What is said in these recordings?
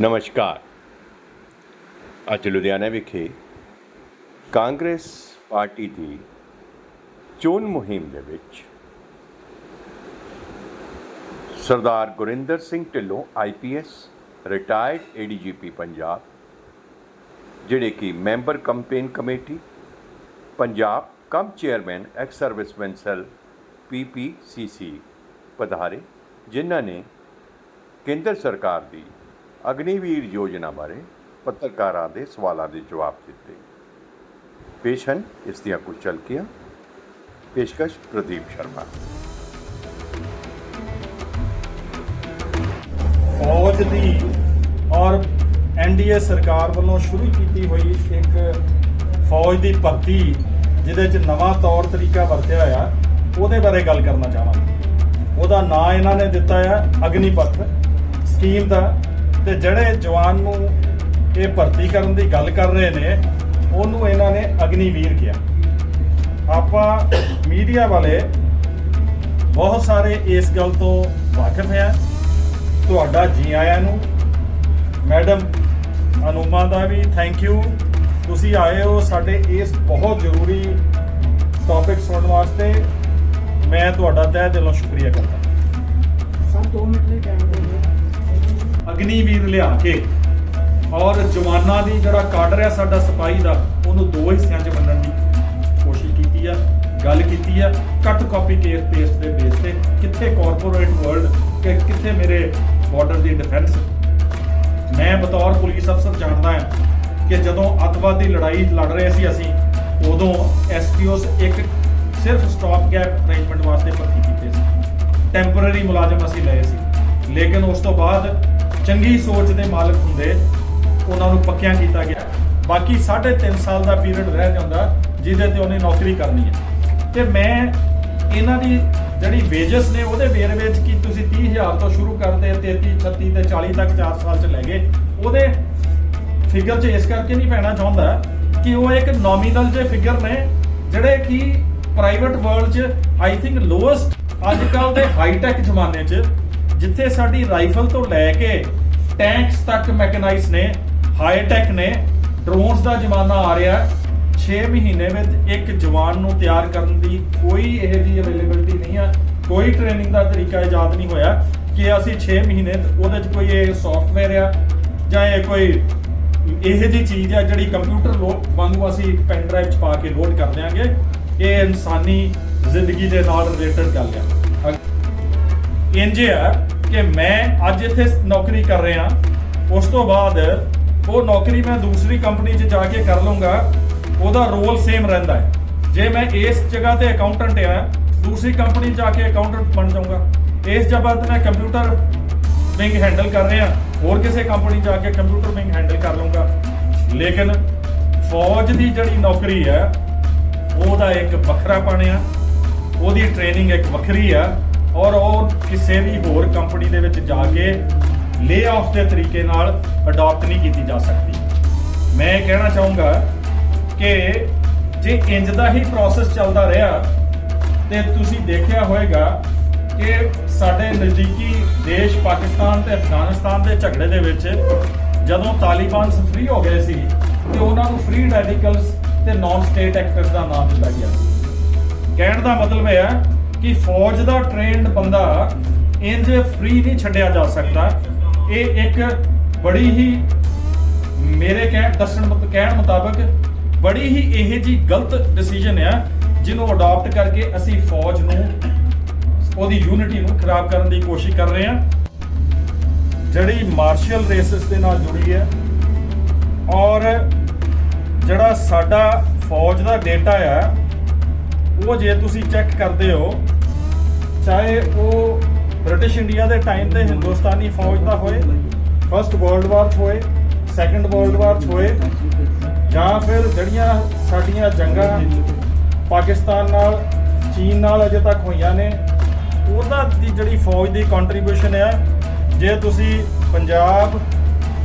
ਨਮਸਕਾਰ। ਅੱਜ ਲੁਧਿਆਣਾ ਵਿਖੇ ਕਾਂਗਰਸ ਪਾਰਟੀ ਦੀ ਚੋਣ ਮੁਹਿੰਮ ਦੇ ਵਿੱਚ Sardar Gurinder Singh Dhillon IPS retired ADGP Punjab, ਜਿਹੜੇ ਕਿ member campaign committee, Punjab cum chairman ex serviceman cell PPCC ਪਧਾਰੇ, ਜਿਨ੍ਹਾਂ ਨੇ ਕੇਂਦਰ ਸਰਕਾਰ ਦੀ ਅਗਨੀਵੀਰ ਯੋਜਨਾ ਬਾਰੇ ਪੱਤਰਕਾਰਾਂ ਦੇ ਸਵਾਲਾਂ ਦੇ ਜਵਾਬ ਦਿੱਤੇ। ਪੇਸ਼ ਹਨ ਇਸ ਦੀਆਂ ਕੁਝ ਝਲਕੀਆਂ। ਪੇਸ਼ਕਸ਼ ਪ੍ਰਦੀਪ ਸ਼ਰਮਾ। ਫੌਜ ਦੀ ਔਰ ਐਨਡੀਏ ਸਰਕਾਰ ਵੱਲੋਂ ਸ਼ੁਰੂ ਕੀਤੀ ਹੋਈ ਇੱਕ ਫੌਜ ਦੀ ਭਰਤੀ, ਜਿਹਦੇ 'ਚ ਨਵਾਂ ਤੌਰ ਤਰੀਕਾ ਵਰਤਿਆ ਹੋਇਆ, ਉਹਦੇ ਬਾਰੇ ਗੱਲ ਕਰਨਾ ਚਾਹਾਂਗਾ। ਉਹਦਾ ਨਾਂ ਇਹਨਾਂ ਨੇ ਦਿੱਤਾ ਆ, ਅਗਨੀਪਥ। ਸਕੀਮ ਦਾ ਤੇ ਜਿਹੜੇ ਜਵਾਨ ਨੂੰ ਇਹ ਭਰਤੀ ਕਰਨ ਦੀ ਗੱਲ ਕਰ ਰਹੇ ਨੇ, ਉਹਨੂੰ ਇਹਨਾਂ ਨੇ ਅਗਨੀਵੀਰ ਕਿਹਾ। ਆਪਾਂ ਮੀਡੀਆ ਵਾਲੇ ਬਹੁਤ ਸਾਰੇ ਇਸ ਗੱਲ ਤੋਂ ਵਾਕਿਫ ਆ ਤੁਹਾਡਾ ਜੀ ਆਇਆਂ ਨੂੰ, ਮੈਡਮ ਅਨੂਮਾ ਦਾ ਵੀ ਥੈਂਕ ਯੂ ਤੁਸੀਂ ਆਏ ਹੋ ਸਾਡੇ ਇਸ ਬਹੁਤ ਜ਼ਰੂਰੀ ਟੌਪਿਕ ਸੁਣਨ ਵਾਸਤੇ। ਮੈਂ ਤੁਹਾਡਾ ਤਹਿ ਦਿਲੋਂ ਸ਼ੁਕਰੀਆ ਕਰਦਾ। ਸਰ 2 ਮਿੰਟ ਲਈ ਟਾਈਮ ਦੇ ਅਗਨੀਵੀਰ ਲਿਆ ਕੇ ਔਰ ਜਵਾਨਾਂ ਦੀ ਜਿਹੜਾ ਕਾਡਰ ਹੈ ਸਾਡਾ ਸਿਪਾਹੀ ਦਾ, ਉਹਨੂੰ ਦੋ ਹਿੱਸਿਆਂ 'ਚ ਵੰਡਣ ਦੀ ਕੋਸ਼ਿਸ਼ ਕੀਤੀ ਆ, ਗੱਲ ਕੀਤੀ ਆ ਕੱਟ ਕਾਪੀ ਕੇਸ ਪੇਸਟ ਦੇ ਬੇਸ ਤੇ ਕਿੱਥੇ ਕਾਰਪੋਰੇਟ ਵਰਲਡ ਕਿ ਕਿੱਥੇ ਮੇਰੇ ਬਾਰਡਰ ਦੀ ਡਿਫੈਂਸ ਮੈਂ ਬਤੌਰ ਪੁਲਿਸ ਅਫਸਰ ਜਾਣਦਾ ਹਾਂ ਕਿ ਜਦੋਂ ਅੱਤਵਾਦੀ ਲੜਾਈ ਲੜ ਰਹੇ ਸੀ ਅਸੀਂ, ਉਦੋਂ ਐਸਪੀਓਸ ਇੱਕ ਸਿਰਫ ਸਟਾਪ ਗੈਪ ਅਰੇਂਜਮੈਂਟ ਵਾਸਤੇ ਭਰਤੀ ਕੀਤੇ ਸੀ। ਟੈਂਪਰੇਰੀ ਮੁਲਾਜ਼ਮ ਅਸੀਂ ਲਏ ਸੀ। ਲੇਕਿਨ ਉਸ ਤੋਂ ਬਾਅਦ ਚੰਗੀ ਸੋਚ ਦੇ ਮਾਲਕ ਹੁੰਦੇ, ਉਹਨਾਂ ਨੂੰ ਪੱਕਿਆਂ ਕੀਤਾ ਗਿਆ। ਬਾਕੀ 3.5 ਸਾਲ ਦਾ ਪੀਰੀਅਡ ਰਹਿ ਜਾਂਦਾ, ਜਿਹਦੇ ਤੇ ਉਹਨੇ ਨੌਕਰੀ ਕਰਨੀ ਹੈ। ਤੇ ਮੈਂ ਇਹਨਾਂ ਦੀ ਜਿਹੜੀ ਵੇਜਸ ਨੇ, ਉਹਦੇ ਵੇਰਵੇ ਵਿੱਚ ਕੀ ਤੁਸੀਂ 30000 ਤੋਂ ਸ਼ੁਰੂ ਕਰਦੇ 33 36 ਤੇ 40 ਤੱਕ 4 ਸਾਲ ਚ ਲੈ ਗਏ। ਉਹਦੇ ਫਿਗਰ 'ਚ ਇਸ ਕਰਕੇ ਨਹੀਂ ਪੈਣਾ ਚਾਹੁੰਦਾ ਕਿ ਉਹ ਇੱਕ ਨੋਮੀਨਲ ਜੇ ਫਿਗਰ ਨੇ, ਜਿਹੜੇ ਕਿ ਪ੍ਰਾਈਵੇਟ ਵਰਲਡ 'ਚ ਆਈ ਥਿੰਕ ਲੋਐਸਟ ਅੱਜ ਕੱਲ ਦੇ ਹਾਈ ਟੈਕ ਜ਼ਮਾਨੇ 'ਚ ਜਿੱਥੇ ਸਾਡੀ ਰਾਈਫਲ ਤੋਂ ਲੈ ਕੇ ਟੈਂਕਸ ਤੱਕ ਮੈਕਨਾਈਜ਼ ਨੇ ਹਾਈ ਟੈਕ ਨੇ, ਡਰੋਨਸ ਦਾ ਜ਼ਮਾਨਾ ਆ ਰਿਹਾ 6 ਮਹੀਨੇ ਵਿੱਚ ਇੱਕ ਜਵਾਨ ਨੂੰ ਤਿਆਰ ਕਰਨ ਦੀ ਕੋਈ ਇਹ ਜੀ ਅਵੇਲੇਬਿਲਟੀ ਨਹੀਂ ਆ, ਕੋਈ ਟ੍ਰੇਨਿੰਗ ਦਾ ਤਰੀਕਾ ਇਜਾਦ ਨਹੀਂ ਹੋਇਆ ਕਿ ਅਸੀਂ 6 ਮਹੀਨੇ ਉਹਦੇ 'ਚ ਕੋਈ ਇਹ ਸੌਫਟਵੇਅਰ ਆ ਜਾਂ ਇਹ ਕੋਈ ਇਹ ਜੀ ਚੀਜ਼ ਆ ਜਿਹੜੀ ਕੰਪਿਊਟਰ ਲੋਡ ਵਾਂਗੂ ਅਸੀਂ ਪੈਨ ਡਰਾਈਵ 'ਚ ਪਾ ਕੇ ਲੋਡ ਕਰ ਦਿਆਂਗੇ। ਇਹ ਇਨਸਾਨੀ ਜ਼ਿੰਦਗੀ ਦੇ ਨਾਲ ਰਿਲੇਟਡ ਗੱਲ ਆ। ਇੰਜ ਆ ਕਿ ਮੈਂ ਅੱਜ ਇੱਥੇ ਨੌਕਰੀ ਕਰ ਰਿਹਾ। ਉਸ ਤੋਂ ਬਾਅਦ ਉਹ ਨੌਕਰੀ ਮੈਂ ਦੂਸਰੀ ਕੰਪਨੀ 'ਚ ਜਾ ਕੇ ਕਰ ਲਵਾਂਗਾ ਉਹਦਾ ਰੋਲ ਸੇਮ ਰਹਿੰਦਾ ਹੈ। ਜੇ ਮੈਂ ਇਸ ਜਗ੍ਹਾ ਤੇ ਅਕਾਊਂਟੈਂਟ ਆ, ਦੂਸਰੀ ਕੰਪਨੀ 'ਚ ਜਾ ਕੇ ਅਕਾਊਂਟੈਂਟ ਬਣ ਜਾਊਂਗਾ। ਇਸ ਜਗ੍ਹਾ ਤੇ ਮੈਂ ਕੰਪਿਊਟਰ ਵਿੰਗ ਹੈਂਡਲ ਕਰ ਰਿਹਾ। ਹੋਰ ਕਿਸੇ ਕੰਪਨੀ ਜਾ ਕੇ ਕੰਪਿਊਟਰ ਵਿੰਗ ਹੈਂਡਲ ਕਰ ਲਵਾਂਗਾ ਲੇਕਿਨ ਫੌਜ ਦੀ ਜਿਹੜੀ ਨੌਕਰੀ ਹੈ ਉਹਦਾ ਇੱਕ ਵੱਖਰਾ ਆ ਉਹਦੀ ਟ੍ਰੇਨਿੰਗ ਇੱਕ ਵੱਖਰੀ ਆ। ਔਰ ਉਹ ਕਿਸੇ ਵੀ ਹੋਰ ਕੰਪਨੀ ਦੇ ਵਿੱਚ ਜਾ ਕੇ ਲੇ ਆਫ ਦੇ ਤਰੀਕੇ ਨਾਲ ਅਡਾਪਟ ਨਹੀਂ ਕੀਤੀ ਜਾ ਸਕਦੀ। ਮੈਂ ਇਹ ਕਹਿਣਾ ਚਾਹੂੰਗਾ ਕਿ ਜੇ ਇੰਜ ਦਾ ਹੀ ਪ੍ਰੋਸੈਸ ਚੱਲਦਾ ਰਿਹਾ, ਤੇ ਤੁਸੀਂ ਦੇਖਿਆ ਹੋਵੇਗਾ ਕਿ ਸਾਡੇ ਨਜ਼ਦੀਕੀ ਦੇਸ਼ ਪਾਕਿਸਤਾਨ ਤੇ ਅਫਗਾਨਿਸਤਾਨ ਦੇ ਝਗੜੇ ਦੇ ਵਿੱਚ ਜਦੋਂ ਤਾਲਿਬਾਨ ਫ੍ਰੀ ਹੋ ਗਏ ਸੀ, ਤੇ ਉਹਨਾਂ ਨੂੰ ਫ੍ਰੀ ਰੈਡੀਕਲਸ ਤੇ ਨਾਨ ਸਟੇਟ ਐਕਟਰਸ ਦਾ ਨਾਮ ਦਿੱਤਾ ਗਿਆ ਕਹਿਣ ਦਾ ਮਤਲਬ ਇਹ ਹੈ ਕਿ ਫੌਜ ਦਾ ਟ੍ਰੇਨਡ ਬੰਦਾ ਇੰਜ ਫ੍ਰੀ ਨਹੀਂ ਛੱਡਿਆ ਜਾ ਸਕਦਾ। ਇਹ ਇੱਕ ਬੜੀ ਹੀ ਮੇਰੇ ਕਹਿ ਦੱਸਣ ਮਤ, ਕਹਿਣ ਮੁਤਾਬਕ ਬੜੀ ਹੀ ਇਹ ਜੀ ਗਲਤ ਡਿਸੀਜਨ ਆ, ਜਿਹਨੂੰ ਅਡਾਪਟ ਕਰਕੇ ਅਸੀਂ ਫੌਜ ਨੂੰ, ਉਹਦੀ ਯੂਨਿਟੀ ਨੂੰ ਖਰਾਬ ਕਰਨ ਦੀ ਕੋਸ਼ਿਸ਼ ਕਰ ਰਹੇ ਹਾਂ ਜਿਹੜੀ ਮਾਰਸ਼ਲ ਰੇਸਸ ਦੇ ਨਾਲ ਜੁੜੀ ਹੈ ਔਰ ਜਿਹੜਾ ਸਾਡਾ ਫੌਜ ਦਾ ਡੇਟਾ ਆ ਉਹ ਜੇ ਤੁਸੀਂ ਚੈੱਕ ਕਰਦੇ ਹੋ, ਚਾਹੇ ਉਹ ਬ੍ਰਿਟਿਸ਼ ਇੰਡੀਆ ਦੇ ਟਾਈਮ ਤੇ ਹਿੰਦੁਸਤਾਨੀ ਫੌਜ ਦਾ ਹੋਏ ਫਸਟ ਵਰਲਡ ਵਾਰ 'ਚ ਹੋਏ ਸੈਕੰਡ ਵਰਲਡ ਵਾਰ ਹੋਏ, ਜਾਂ ਫਿਰ ਜਿਹੜੀਆਂ ਸਾਡੀਆਂ ਜੰਗਾਂ ਪਾਕਿਸਤਾਨ ਨਾਲ, ਚੀਨ ਨਾਲ ਅਜੇ ਤੱਕ ਹੋਈਆਂ ਨੇ ਉਹਦਾ ਦੀ ਜਿਹੜੀ ਫੌਜ ਦੀ ਕੰਟਰੀਬਿਊਸ਼ਨ ਹੈ ਜੇ ਤੁਸੀਂ ਪੰਜਾਬ,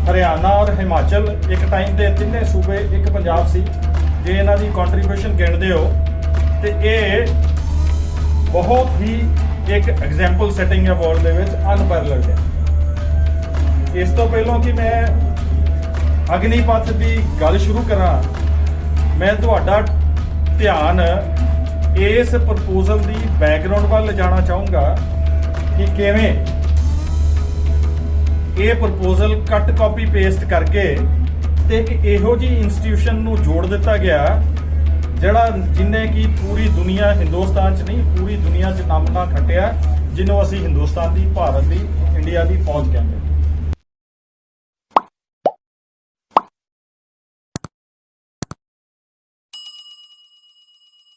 ਹਰਿਆਣਾ ਔਰ ਹਿਮਾਚਲ ਇੱਕ ਟਾਈਮ ਤੇ ਤਿੰਨੇ ਸੂਬੇ ਇੱਕ ਪੰਜਾਬ ਸੀ, ਜੇ ਇਹਨਾਂ ਦੀ ਕੰਟਰੀਬਿਊਸ਼ਨ ਗਿਣਦੇ ਹੋ ਤੇ ਇਹ ਬਹੁਤ ਹੀ ਇੱਕ ਐਗਜ਼ਾਮਪਲ ਸੈਟਿੰਗ ਹੈ ਵਰਲਡ ਦੇ ਵਿੱਚ ਅਨਪੈਰਲਡ ਹੈ। ਇਸ ਤੋਂ ਪਹਿਲਾਂ ਕਿ ਮੈਂ ਅਗਨੀਪਥ ਦੀ ਗੱਲ ਸ਼ੁਰੂ ਕਰਾਂ, ਮੈਂ ਤੁਹਾਡਾ ਧਿਆਨ ਇਸ ਪ੍ਰਪੋਜ਼ਲ ਦੀ ਬੈਕਗ੍ਰਾਉਂਡ ਵੱਲ ਲਿਜਾਣਾ ਚਾਹੂੰਗਾ ਕਿ ਕਿਵੇਂ ਇਹ ਪ੍ਰਪੋਜ਼ਲ ਕੱਟ ਕਾਪੀ ਪੇਸਟ ਕਰਕੇ ਤੇ ਇੱਕ ਇਹੋ ਜੀ ਇੰਸਟੀਟਿਊਸ਼ਨ ਨੂੰ ਜੋੜ ਦਿੱਤਾ ਗਿਆ ਜਿਹੜਾ ਜਿਨੇ ਕੀ ਪੂਰੀ ਦੁਨੀਆ ਹਿੰਦੁਸਤਾਨ 'ਚ ਨਹੀਂ, ਪੂਰੀ ਦੁਨੀਆ 'ਚ ਨਾਮਣਾ ਖੱਟਿਆ, ਜਿਹਨੂੰ ਅਸੀਂ ਹਿੰਦੁਸਤਾਨ ਦੀ, ਭਾਰਤ ਦੀ, ਇੰਡੀਆ ਦੀ ਫੌਜ ਕਹਿੰਦੇ